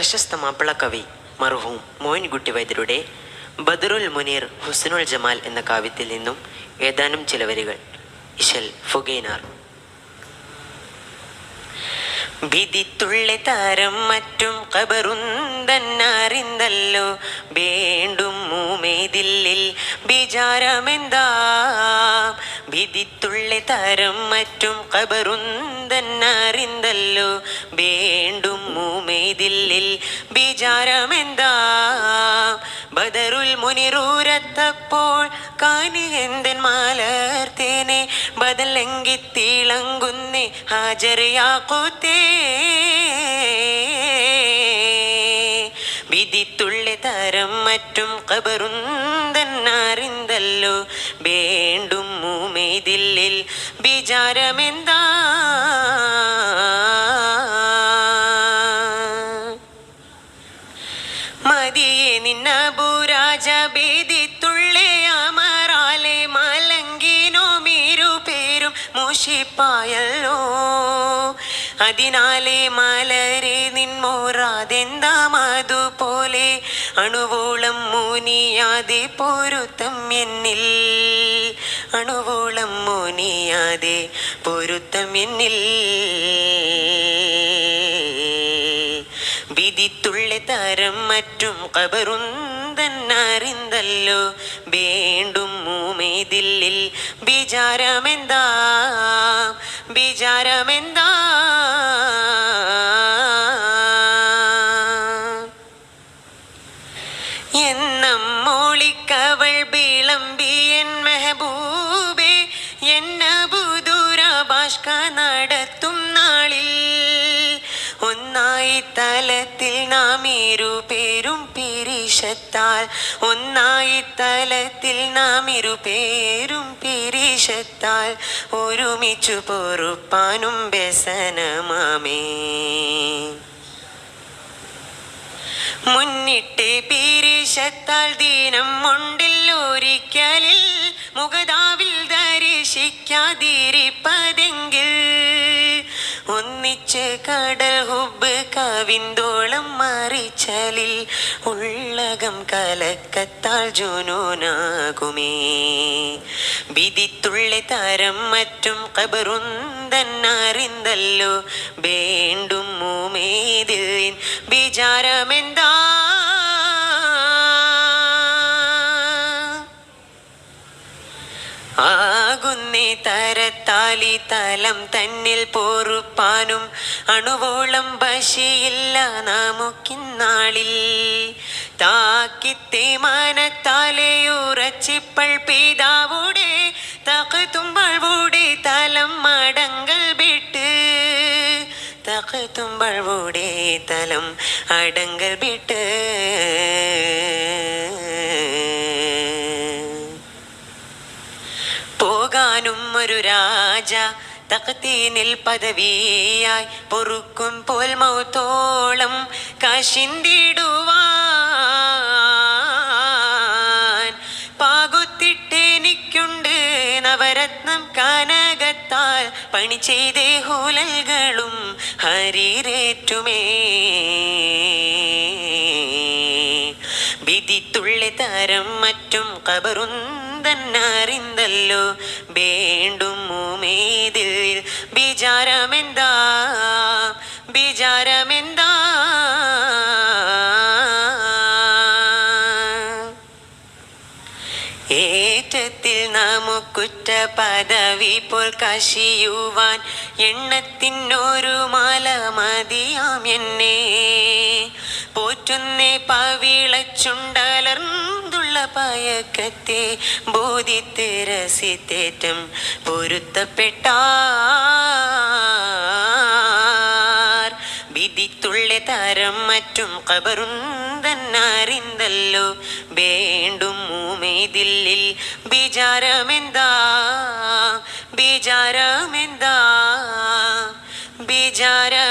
പ്രശസ്ത മാപ്പിളക്കവി മർഹൂം മോയിൻകുട്ടി വൈദ്യരുടെ ബദറുൽ മുനീർ ഹുസ്നുൽ ജമാൽ എന്ന കാവ്യത്തിൽ നിന്നും ഏതാനും ചില വരികൾ. ഇശൽ ഫുഗൈനാർ. താരം മറ്റും കബറുന്തന്നാറിന്തല്ലോ വേണ്ടും മൂമേതില്ലിൽ വിചാരമെന്താ താരം മറ്റും കബറുന്തന്നറിന്തല്ലോ വേണ്ടും മൂമേതില്ലിൽ വിചാരമെന്താ? ബദറുൽ മുനിറൂരത്തപ്പോൾ കാനി എന്തൻ മാലർത്തേനെ. ബദലെങ്കി തിളങ്ങുന്നേ ഹാജറിയാക്കൂത്തേ വിധിത്തുള്ളി മറ്റും കബറുന്തന്നറിന്തല്ലോ വേണ്ടും മൂമേതില്ലിൽ വിചാരമെന്താ? മതിയെ നിന്ന ബുരാജ ഭേദിത്തുള്ളേ അമറാലെ മലങ്കിനോ മീരു പേരും മുഷിപ്പായല്ലോ അതിനാലെ മലരെ നിൻമോറാതെന്താ അതുപോലെ അണുവോളം മൂനിയാതെ പൊരുത്തം എന്നിൽ. അണുവോളം മൂനിയാതെ പൊരുത്തം എന്നിൽ. വിധിത്തുള്ളി തരം മറ്റും കബറും തന്നറിന്തല്ലോ. വേണ്ടും മൂമേതില്ലിൽ വിചാരമെന്താ എന്നും മോളിക്കവൾ വിളമ്പിയൻ മെഹബൂബേ എന്ന ബുദൂര ഭാഷ്ക നടത്തും നാളിൽ. ഒന്നായി തലത്തിൽ നാം ഇരുപേരും പിരിശത്താൽ ഒന്നായി തലത്തിൽ നാം ഇരുപേരും പിരിശത്താൽ ഒരുമിച്ചു പൊറുപ്പാനും വ്യസനമാമേ. മുന്നിട്ട് പീരിശത്താൽ ദീനം മുണ്ടിൽ ഒരിക്കലിൽ മുഖതാവിൽ ദർശിക്കാതിരിപ്പതെങ്കിൽ ഒന്നിച്ച് കടൽ ഹുബ് കവിന്തോളം മറിച്ചലിൽ ഉള്ളകം കലക്കത്താൽ ജുനൂനാകുമേ. വിധിത്തുള്ളി തരം മറ്റും കബറുന്തന്നറിന്തല്ലോ വേണ്ടും മൂമേതിൽ വിചാരമെന്താ ആകുന്നേ തരത്താലി തലം തന്നിൽ പൊറുപ്പാനും അണുവോളം ഭശയില്ല നമുക്കിന്നാളിൽ. താക്കിത്തെ മാനത്താലേയുറച്ചിപ്പൾ ഉറച്ചിപ്പൾ പിതാവുടെ തകത്തുമ്പൾവുടെ തലം മടങ്കൽ വിട്ട്. തകത്തുമ്പൾവുടെ തലം അടങ്കൽ വിട്ട്. ഒരു രാജ തകത്തീനിൽ പദവിയായി പൊറുക്കും പോൽ മൗത്തോളം കശിന്തിടുവാൻ. പാകുത്തിട്ടെനിക്കുണ്ട് നവരത്നം കനകത്താൽ പണി ചെയ്തേ ഹൂലൽകളും ഹരീരേറ്റുമേ. വിധിത്തുള്ളി തരം മറ്റും കബറുന്തന്നറിന്തല്ലോ വേണ്ടും മൂമേതിൽ വിചാരമെന്താ? വിചാരമെന്താ? ഏറ്റത്തിൽ നമുക്കുറ്റ പദവി പോൽ കശിയുവാൻ എണ്ണത്തിനൊരു മാല മതിയാം എന്നെ. പോറ്റുന്നേ പവിളച്ചുണ്ടലർന്നുള്ള പയക്കത്തെ ബോധിത്ത് രസിത്തേറ്റം പൊരുത്തപ്പെട്ട വിധിത്തുള്ള തരം മറ്റും കബറുന്തന്നറിന്തല്ലോ വേണ്ടും മൂമേതില്ലിൽ വിചാരമെന്താ? വിചാരമെന്താ? വിചാരം